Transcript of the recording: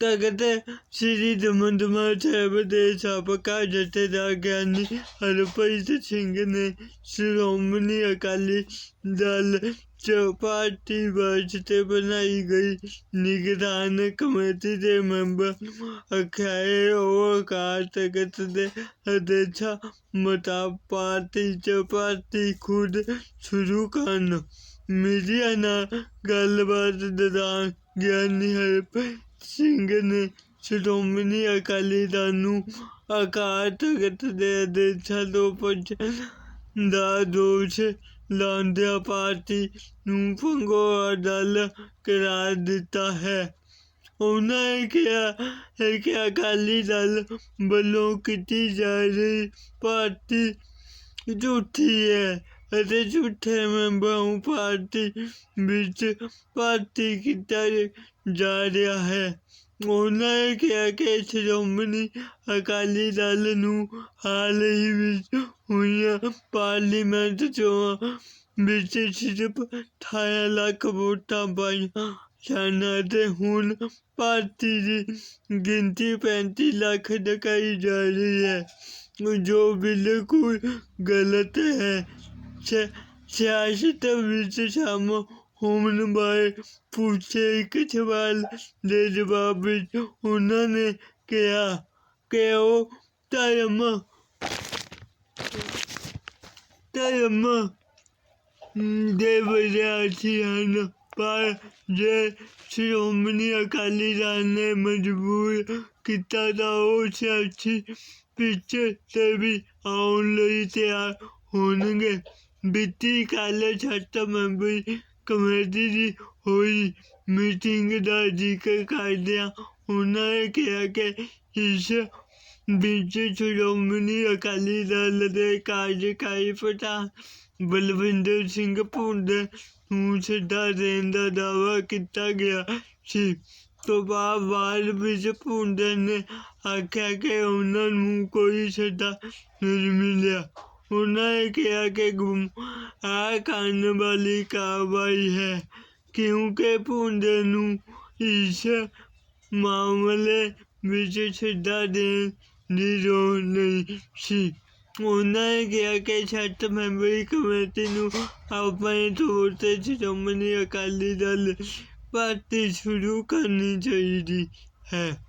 ਤਖਤ ਸ੍ਰੀ ਦਮਦਮਾ ਸਾਹਿਬ ਦੇ ਸਾਬਕਾ ਜਥੇਦਾਰ ਗਿਆਨੀ ਹਰਪ੍ਰੀਤ ਸਿੰਘ ਨੇ ਸ਼੍ਰੋਮਣੀ ਅਕਾਲੀ ਦਲ ਚ ਵਰਜ ਤੇ ਬਣਾਈ ਗਈ ਨਿਗਰਾਨ ਕਮੇਟੀ ਦੇ ਮੈਂਬਰ ਅਖਾਏ ਉਹ ਅਕਾਲ ਤਖਤ ਦੇ ਆਦੇਸ਼ਾਂ ਮਤਾ ਪਾਰਟੀ ਚ ਪਾਰਟੀ ਖੁਦ ਸ਼ੁਰੂ ਕਰਨ ਮੀਡੀਆ ਨਾਲ ਗੱਲਬਾਤ ਦੌਰਾਨ ਗਿਆਨੀ ਹਰਪ੍ਰੀਤ ਸਿੰਘ ਨੇ ਸ਼੍ਰੋਮਣੀ ਅਕਾਲੀ ਦਲ ਨੂੰ ਅਕਾਲ ਤਖਤ ਦੇ ਆਦੇਸ਼ਾਂ ਤੋਂ ਪੁੱਛਣ ਦਾ ਦੋਸ਼ ਲਾਉਂਦਿਆਂ ਪਾਰਟੀ ਨੂੰ ਭੰਗੋਆ ਦਲ ਕਰਾਰ ਦਿੱਤਾ ਹੈ। ਉਹਨਾਂ ਨੇ ਕਿਹਾ ਹੈ ਕਿ ਅਕਾਲੀ ਦਲ ਵੱਲੋਂ ਕੀਤੀ ਜਾ ਰਹੀ ਪਾਰਟੀ ਝੂਠੀ ਹੈ। ਅਤੇ ਝੂਠੇ ਮੈਂਬਰਾਂ ਪਾਰਟੀ ਵਿੱਚ ਭਰਤੀ ਕੀਤਾ ਜਾ ਰਿਹਾ ਹੈ। ਉਹਨਾਂ ਨੇ ਕਿਹਾ ਕਿ ਸ਼੍ਰੋਮਣੀ ਅਕਾਲੀ ਦਲ ਨੂੰ ਹਾਲ ਹੀ ਵਿੱਚ ਹੋਈਆਂ ਪਾਰਲੀਮੈਂਟ ਚੋਣਾਂ ਵਿੱਚ ਸਿਰਫ 18 ਲੱਖ ਵੋਟਾਂ ਪਾਈਆਂ ਸਨ ਅਤੇ ਹੁਣ ਭਾਰਤੀ ਦੀ ਗਿਣਤੀ 35 ਲੱਖ ਦਿਖਾਈ ਜਾ ਰਹੀ ਹੈ, ਜੋ ਬਿਲਕੁਲ ਗਲਤ ਹੈ। ਸਿਆਸਤ ਵਿੱਚ ਸ਼ਾਮਲ ਹੋਣ ਬਾਰੇ ਪੁੱਛੇ ਇੱਕ ਸਵਾਲ ਦੇ ਜਵਾਬ ਵਿੱਚ ਉਹਨਾਂ ਨੇ ਕਿਹਾ ਕਿ ਉਹ ਧਰਮ ਧਰਮ ਦੇ ਵਿਦਿਆਰਥੀ ਹਨ ਪਰ ਜੇ ਸ਼੍ਰੋਮਣੀ ਅਕਾਲੀ ਦਲ ਨੇ ਮਜਬੂਰ ਕੀਤਾ ਤਾਂ ਉਹ ਸਿਆਸੀ ਪਿੱਛੇ ਤੇ ਵੀ ਆਉਣ ਲਈ ਤਿਆਰ ਹੋਣਗੇ ਬੀਤੀ ਕੱਲ੍ਹ ਸੱਤ ਮੈਂਬਰੀ ਕਮੇਟੀ ਦੀ ਹੋਈ ਮੀਟਿੰਗ ਦਾ ਜ਼ਿਕਰ ਕਰਦਿਆਂ ਉਹਨਾਂ ਨੇ ਕਿਹਾ ਕਿ ਇਸ ਵਿੱਚ ਸ਼੍ਰੋਮਣੀ ਅਕਾਲੀ ਦਲ ਦੇ ਕਾਰਜਕਾਰੀ ਪ੍ਰਧਾਨ ਬਲਵਿੰਦਰ ਸਿੰਘ ਭੁੰਦਰ ਨੂੰ ਸੱਦਾ ਦੇਣ ਦਾ ਦਾਅਵਾ ਕੀਤਾ ਗਿਆ ਸੀ। ਤੋਂ ਬਾਅਦ ਬਾਅਦ ਵਿੱਚ ਭੁੰਦਰ ਨੇ ਆਖਿਆ ਕਿ ਉਹਨਾਂ ਨੂੰ ਕੋਈ ਸੱਦਾ ਨਹੀਂ ਮਿਲਿਆ। ਉਹਨਾਂ ਨੇ ਕਿਹਾ ਕਿ ਗੁੰਮ ਗੁੰਮਰਾਹ ਕਰਨ ਵਾਲੀ ਕਾਰਵਾਈ ਹੈ, ਕਿਉਂਕਿ ਭੁੰਦਰ ਨੂੰ ਇਸ ਮਾਮਲੇ ਵਿੱਚ ਸਿੱਧਾ ਦੇਣ ਦੀ ਲੋੜ ਨਹੀਂ ਸੀ। ਉਹਨਾਂ ਨੇ ਕਿਹਾ ਕਿ ਸੱਤ ਮੈਂਬਰੀ ਕਮੇਟੀ ਨੂੰ ਆਪਣੇ ਤੌਰ ਤੇ ਸ਼੍ਰੋਮਣੀ ਅਕਾਲੀ ਦਲ ਪਾਰਟੀ ਸ਼ੁਰੂ ਕਰਨੀ ਚਾਹੀਦੀ ਹੈ।